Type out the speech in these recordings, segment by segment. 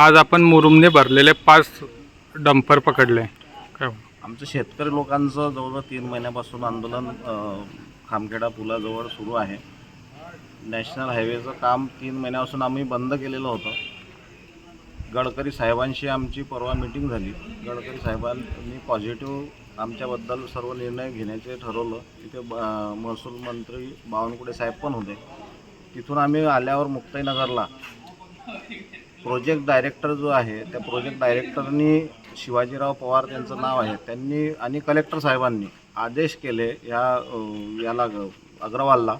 आज आपण मुरुमने भरलेले पाच डंपर पकडले. काय? आमचं शेतकरी लोकांचं जवळजवळ तीन महिन्यापासून आंदोलन खामखेडा पुलाजवळ सुरू आहे. नॅशनल हायवेचं काम तीन महिन्यापासून आम्ही बंद केलेलं होतं. गडकरी साहेबांशी आमची परवा मिटिंग झाली. गडकरी साहेबांनी पॉझिटिव्ह आमच्याबद्दल सर्व निर्णय घेण्याचे ठरवलं. तिथे ब महसूल मंत्री बावनकुळे साहेब पण होते. तिथून आम्ही आल्यावर मुक्ताईनगरला प्रोजेक्ट डायरेक्टर जो आहे त्या प्रोजेक्ट डायरेक्टरनी शिवाजीराव पवार त्यांचं नाव आहे. त्यांनी आणि कलेक्टर साहेबांनी आदेश केले या याला अग्रवालला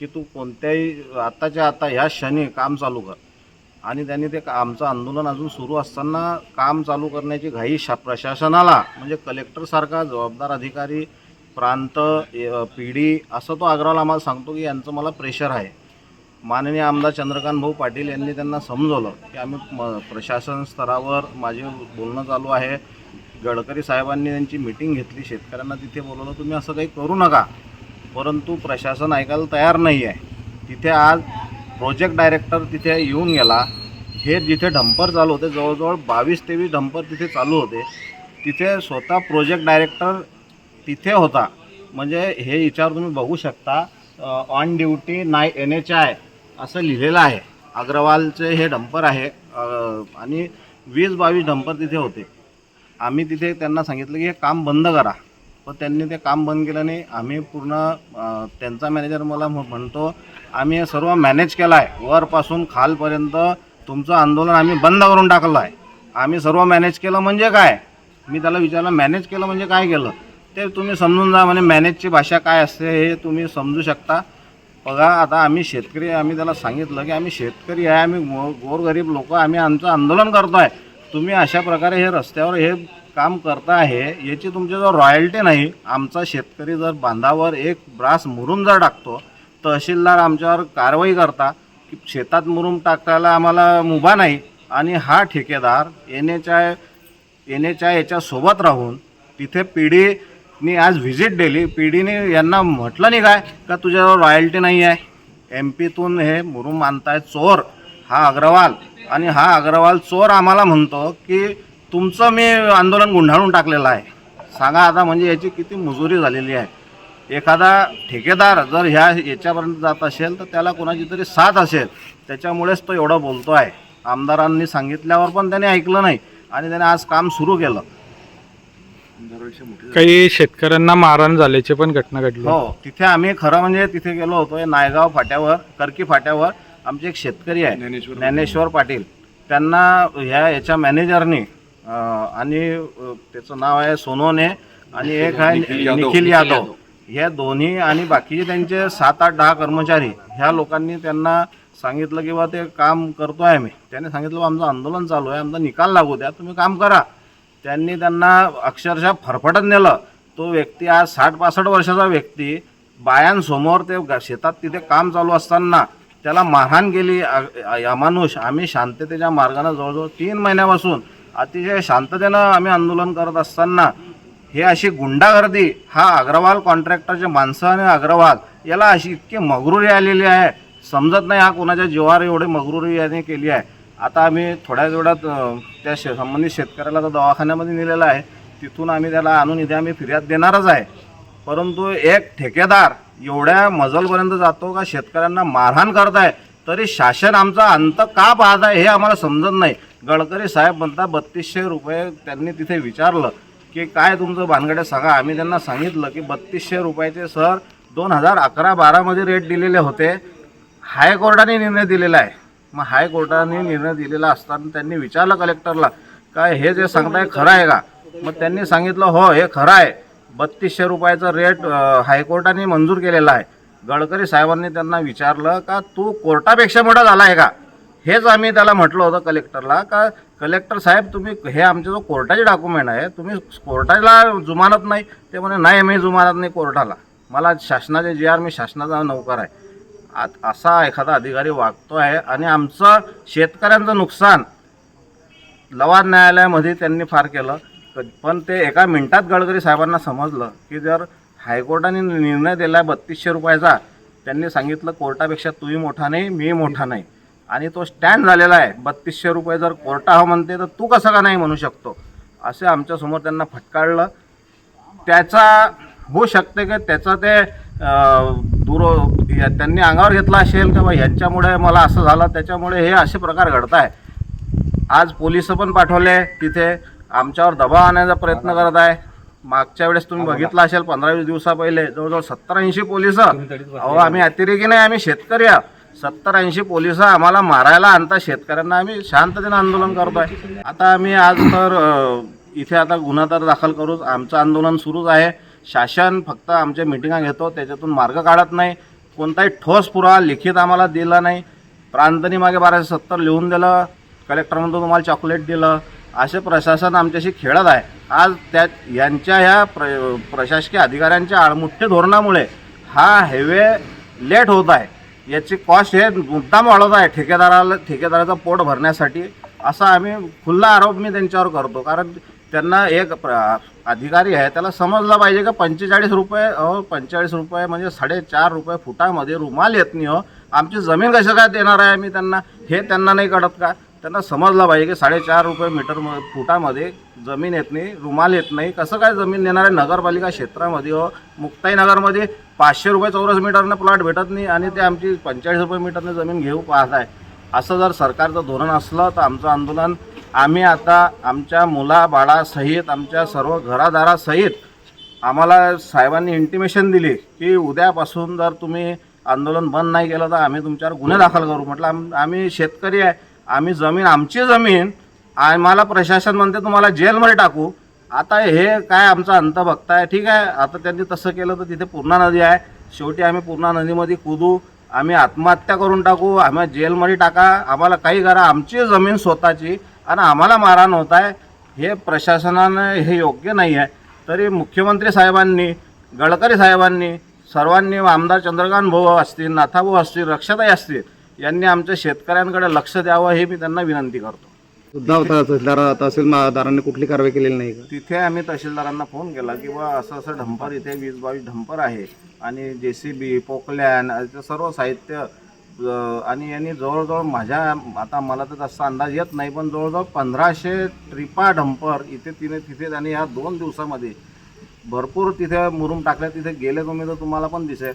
की तू कोणत्याही आत्ताच्या आता ह्या क्षणी काम चालू कर. आणि त्यांनी ते का- आमचं आंदोलन अजून सुरू असताना काम चालू करण्याची घाई शा प्रशासनाला म्हणजे कलेक्टरसारखा जबाबदार अधिकारी प्रांत पिढी असं तो अग्रवाल आम्हाला सांगतो की यांचं मला प्रेशर आहे. माननीय आमदार चंद्रकांत भाऊ पाटील यांनी त्यांना समजवलं की आम्ही म प्रशासन स्तरावर माझे बोलणं चालू आहे. गडकरी साहेबांनी त्यांची मिटिंग घेतली. शेतकऱ्यांना तिथे बोलवलं तुम्ही असं काही करू नका. परंतु प्रशासन ऐकायला तयार नाही आहे तिथे आज प्रोजेक्ट डायरेक्टर तिथे येऊन गेला. हे जिथे डंपर चालू होते जवळजवळ बावीस तेवीस डंपर तिथे चालू होते. तिथे स्वतः प्रोजेक्ट डायरेक्टर तिथे होता. म्हणजे हे विचार तुम्ही बघू शकता. ऑन ड्युटी नाय एन एच आय असं लिहिलेलं आहे. अग्रवालचे हे डंपर आहे. आणि वीस बावीस डंपर तिथे होते. आम्ही तिथे त्यांना सांगितलं की हे काम बंद करा. पण त्यांनी ते काम बंद केलं नाही. आम्ही पूर्ण त्यांचा मॅनेजर मला म्हणतो आम्ही हे सर्व मॅनेज केलं आहे. वरपासून खालपर्यंत तुमचं आंदोलन आम्ही बंद करून टाकलं आहे. आम्ही सर्व मॅनेज केलं म्हणजे काय? मी त्याला विचारलं मॅनेज केलं म्हणजे काय केलं? ते तुम्ही समजून जा म्हणजे मॅनेजची भाषा काय असते हे तुम्ही समजू शकता. बघा आता आम्ही शेतकरी आहे, आम्ही त्याला सांगितलं की आम्ही शेतकरी आहे आम्ही गो गोरगरीब लोक आम्ही आमचं आंदोलन करतो आहे तुम्ही अशा प्रकारे हे रस्त्यावर हे काम करता आहे याची तुमच्याजवळ रॉयल्टी नाही आमचा शेतकरी जर बांधावर एक ब्रास मुरुम जर टाकतो तहसीलदार आमच्यावर कारवाई करता की शेतात मुरुम टाकायला आम्हाला मुभा नाही आणि हा ठेकेदार N H I N H I याच्यासोबत राहून तिथे पिढी मी आज व्हिजिट दिली. पी डीने यांना म्हटलं नाही काय? का तुझ्याजवळ रॉयल्टी नाही आहे? एम पीतून हे मुरुम आणताय चोर हा अग्रवाल. आणि हा अग्रवाल चोर आम्हाला म्हणतो की तुमचं मी आंदोलन गुंडाळून टाकलेलं आहे. सांगा आता म्हणजे याची किती मुजुरी झालेली आहे. एखादा ठेकेदार जर ह्या याच्यापर्यंत जात असेल तर त्याला कोणाची तरी साथ असेल. त्याच्यामुळेच तो एवढं बोलतो आहे आमदारांनी सांगितल्यावर पण त्याने ऐकलं नाही. आणि त्याने आज काम सुरू केलं. काही शेतकऱ्यांना मारहाण झाल्याची पण घटना घडली हो तिथे आम्ही खरं म्हणजे तिथे गेलो होतो हे नायगाव फाट्यावर करकी फाट्यावर आमचे एक शेतकरी आहे ज्ञानेश्वर पाटील. त्यांना ह्या याच्या मॅनेजरनी आणि अं, त्याचं नाव आहे सोनोने आणि एक आहे निखिल यादव. ह्या दोन्ही आणि बाकीचे त्यांचे सात आठ दहा कर्मचारी ह्या लोकांनी त्यांना सांगितलं की बा ते काम करतो आहे मी त्याने सांगितलं बा आमचं आंदोलन चालू आहे आमचा निकाल लागू द्या तुम्ही काम करा. त्यांनी त्यांना अक्षरशः फरफटत नेलं. तो व्यक्ती आज साठ पासष्ट वर्षाचा व्यक्ती. बायांसमोर ते शेतात तिथे काम चालू असताना त्याला मारहाण गेली अमानुष आम्ही शांततेच्या मार्गाने जवळजवळ तीन महिन्यापासून अतिशय शांततेनं आम्ही आंदोलन करत असताना हे अशी गुंडागर्दी हा अग्रवाल कॉन्ट्रॅक्टरचे माणसं आणि अग्रवाल याला अशी इतकी मगरुरी आलेली आहे. समजत नाही हा कोणाच्या जीवावर एवढी मगरुरी याने केली आहे. आता आम्ही थोड्याच वेळात त्या शे संबंधित शेतकऱ्याला तर दवाखान्यामध्ये नेलेला आहे. तिथून आम्ही त्याला आणून इथे आम्ही फिर्याद देणारच आहे. परंतु एक ठेकेदार एवढ्या मजलपर्यंत जातो का शेतकऱ्यांना मारहाण करताय तरी शासन आमचा अंत का पाहत आहे हे आम्हाला समजत नाही. गडकरी साहेब म्हणता बत्तीसशे रुपये त्यांनी तिथे विचारलं की काय तुमचं भानगडे सांगा. आम्ही त्यांना सांगितलं की बत्तीसशे रुपयाचे सर दोन हजार अकरा बारामध्ये रेट दिलेले होते. हायकोर्टाने निर्णय दिलेला आहे. मग हायकोर्टाने निर्णय दिलेला असताना त्यांनी विचारलं कलेक्टरला काय हे जे सांगताय खरं आहे का? मग त्यांनी सांगितलं हो हे खरं आहे. बत्तीसशे रुपयाचा रेट हायकोर्टाने मंजूर केलेला आहे. गडकरी साहेबांनी त्यांना विचारलं का तू कोर्टापेक्षा मोठा झाला आहे का? हेच आम्ही त्याला म्हटलं होतं कलेक्टरला का कलेक्टर साहेब तुम्ही हे आमचे जो कोर्टाचे डॉक्युमेंट आहे तुम्ही कोर्टाला जुमानत नाही? ते म्हणे नाही मी जुमानत नाही कोर्टाला. मला शासनाचे जे आर मी शासनाचा नौकर आहे. आत असा एखादा अधिकारी वागतो आहे आणि आमचं शेतकऱ्यांचं नुकसान लवाद न्यायालयामध्ये त्यांनी फार केलं. पण ते एका मिनिटात गडकरी साहेबांना समजलं की जर हायकोर्टाने निर्णय दिला आहे बत्तीसशे रुपयाचा त्यांनी सांगितलं कोर्टापेक्षा तूही मोठा नाही मी मोठा नाही. आणि तो स्टँड झालेला आहे. बत्तीसशे रुपये जर कोर्टा हा म्हणते तर तू कसं का नाही म्हणू शकतो? असे आमच्यासमोर त्यांना फटकाळलं त्याचा होऊ शकते की त्याचा ते दूर त्यांनी अंगावर घेतला असेल का बा? ह्यांच्यामुळे मला असं झालं. त्याच्यामुळे हे असे प्रकार घडत आहे आज पोलीस पण पाठवले तिथे. आमच्यावर दबाव आणण्याचा प्रयत्न करत आहे मागच्या वेळेस तुम्ही बघितलं असेल पंधरा वीस दिवसा पहिले जवळजवळ सत्तर ऐंशी पोलीस. अहो आम्ही अतिरेकी नाही आम्ही शेतकरी आहोत. सत्तर ऐंशी पोलीस आम्हाला मारायला आणता शेतकऱ्यांना. आम्ही शांततेनं आंदोलन करतोय. आता आम्ही आज तर इथे आता गुन्हा तर दाखल करूच आमचं आंदोलन सुरूच आहे. शासन फक्त आमच्या मिटिंगा घेतो त्याच्यातून मार्ग काढत नाही. कोणताही ठोस पुरावा लिखित आम्हाला दिला नाही. प्रांतनी मागे बाराशे सत्तर लिहून दिलं. कलेक्टर म्हणतो तुम्हाला चॉकलेट दिलं. असे प्रशासन आमच्याशी खेळत आहे. आज त्या यांच्या ह्या प्र प्रशासकीय अधिकाऱ्यांच्या आळमुठ्ठे धोरणामुळे हा हायवे लेट होत आहे. याची कॉस्ट हे मुद्दाम वाढवत आहे ठेकेदाराला ठेकेदाराचं पोट भरण्यासाठी. असा आम्ही खुल्ला आरोप मी त्यांच्यावर करतो. कारण त्यांना एक प्र अधिकारी आहे त्याला समजलं पाहिजे का पंचेचाळीस रुपये अहो पंचेचाळीस रुपये म्हणजे साडेचार रुपये फुटामध्ये रुमाल येत नाही हो आमची जमीन कसं काय देणार आहे मी त्यांना? हे त्यांना नाही कळत का? त्यांना समजलं पाहिजे की साडेचार रुपये मीटर म- फुटामध्ये जमीन येत नाही रुमाल येत नाही. कसं काय जमीन देणार आहे? नगरपालिका क्षेत्रामध्ये हो मुक्ताई नगरमध्ये पाचशे रुपये चौरस मीटरनं प्लॉट भेटत नाही आणि ते आमची पंचेचाळीस रुपये मीटरने जमीन घेऊ पाहत आहे. असं जर सरकारचं धोरण असलं तर आमचं आंदोलन आम्ही आता आमच्या मुलाबाळासहित आमच्या सर्व घरादारासहित आम्हाला साहेबांनी इंटिमेशन दिली की उद्यापासून जर तुम्ही आंदोलन बंद नाही केलं तर आम्ही तुमच्यावर गुन्हे दाखल करू. म्हटलं आम आम्ही शेतकरी आहे आम्ही जमीन आमची जमीन आम्हाला प्रशासन म्हणते तुम्हाला जेलमध्ये टाकू. आता हे काय आमचा अंत बघताय ठीक आहे आता त्यांनी तसं केलं तर तिथे पूर्णा नदी आहे. शेवटी आम्ही पूर्णा नदीमध्ये कुदू आम्ही आत्महत्या करून टाकू आम्हाला जेलमध्ये टाका आम्हाला काही करा आमची जमीन स्वतःची. आणि आम्हाला मारहाण होत आहे हे प्रशासनानं हे योग्य नाही आहे. तरी मुख्यमंत्री साहेबांनी गडकरी साहेबांनी सर्वांनी आमदार चंद्रकांत भाऊ असतील नाथाभाऊ असतील रक्षाताई असतील यांनी आमच्या शेतकऱ्यांकडे लक्ष द्यावं हे मी त्यांना विनंती करतो. सुद्धा होता तहसीलदार तहसीलदारांनी कुठली कारवाई केलेली नाही का? तिथे आम्ही तहसीलदारांना फोन केला की बा असं असं ढंपर इथे वीस बावीस ढंपर आहे. आणि जे सी बी पोकलॅन सर्व साहित्य आणि यांनी जवळजवळ माझ्या आता मला तर तसा अंदाज येत नाही पण जवळजवळ पंधराशे ट्रिपा डंपर इथे तिने तिथे आणि या दोन दिवसामध्ये भरपूर तिथे मुरूम टाकल्या तिथे गेले तुम्ही तर तुम्हाला पण दिसेल.